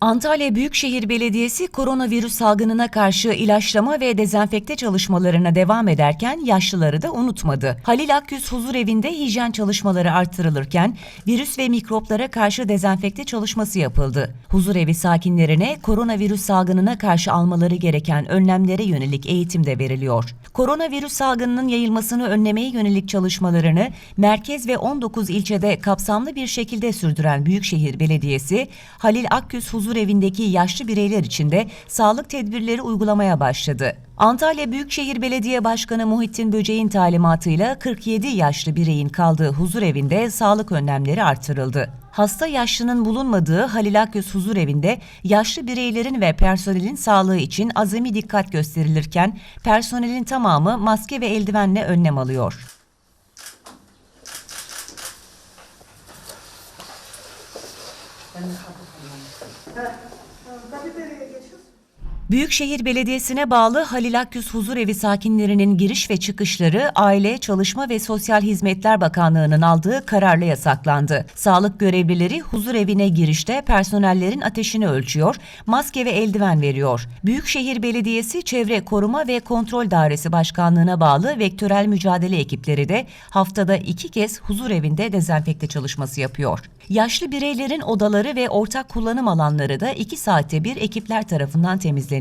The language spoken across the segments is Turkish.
Antalya Büyükşehir Belediyesi koronavirüs salgınına karşı ilaçlama ve dezenfekte çalışmalarına devam ederken yaşlıları da unutmadı. Halil Akyüz Huzur Evi'nde hijyen çalışmaları artırılırken virüs ve mikroplara karşı dezenfekte çalışması yapıldı. Huzur Evi sakinlerine koronavirüs salgınına karşı almaları gereken önlemlere yönelik eğitim de veriliyor. Koronavirüs salgınının yayılmasını önlemeye yönelik çalışmalarını merkez ve 19 ilçede kapsamlı bir şekilde sürdüren Büyükşehir Belediyesi, Halil Akyüz Huzur Evi'ndeki yaşlı bireyler için de sağlık tedbirleri uygulamaya başladı. Antalya Büyükşehir Belediye Başkanı Muhittin Böceğin talimatıyla 47 yaşlı bireyin kaldığı huzur evinde sağlık önlemleri artırıldı. Hasta yaşlının bulunmadığı Halil Akyüz Huzur Evi'nde yaşlı bireylerin ve personelin sağlığı için azami dikkat gösterilirken personelin tamamı maske ve eldivenle önlem alıyor. Е, е, Капітан, якщо Büyükşehir Belediyesi'ne bağlı Halil Akyüz Huzur Evi sakinlerinin giriş ve çıkışları Aile, Çalışma ve Sosyal Hizmetler Bakanlığı'nın aldığı kararla yasaklandı. Sağlık görevlileri huzur evine girişte personellerin ateşini ölçüyor, maske ve eldiven veriyor. Büyükşehir Belediyesi Çevre Koruma ve Kontrol Dairesi Başkanlığı'na bağlı vektörel mücadele ekipleri de haftada iki kez huzur evinde dezenfekte çalışması yapıyor. Yaşlı bireylerin odaları ve ortak kullanım alanları da iki saatte bir ekipler tarafından temizleniyor.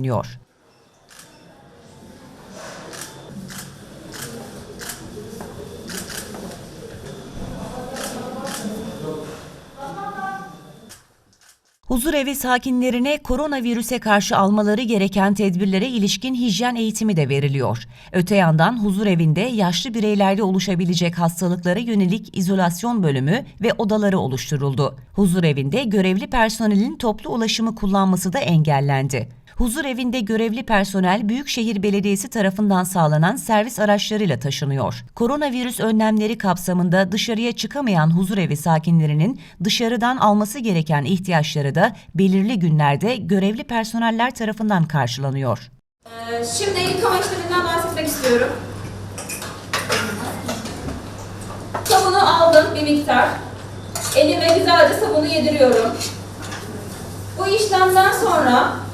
Huzur evi sakinlerine koronavirüse karşı almaları gereken tedbirlere ilişkin hijyen eğitimi de veriliyor. Öte yandan huzur evinde yaşlı bireylerde oluşabilecek hastalıklara yönelik izolasyon bölümü ve odaları oluşturuldu. Huzur evinde görevli personelin toplu ulaşımı kullanması da engellendi. Huzur evinde görevli personel Büyükşehir Belediyesi tarafından sağlanan servis araçlarıyla taşınıyor. Koronavirüs önlemleri kapsamında dışarıya çıkamayan huzur evi sakinlerinin dışarıdan alması gereken ihtiyaçları da belirli günlerde görevli personeller tarafından karşılanıyor. Ee, Şimdi yıkama işleminden bahsetmek istiyorum. Sabunu aldım bir miktar. Elime güzelce sabunu yediriyorum. Bu işlemden sonra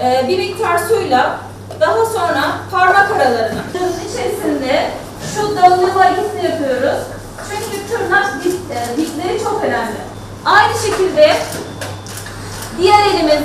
ee, bir miktar suyla daha sonra parmak aralarına. Bunun içerisinde şu dağılma izini yapıyoruz. Çünkü tırnak dik, e, dikleri çok önemli. Aynı şekilde diğer elimiz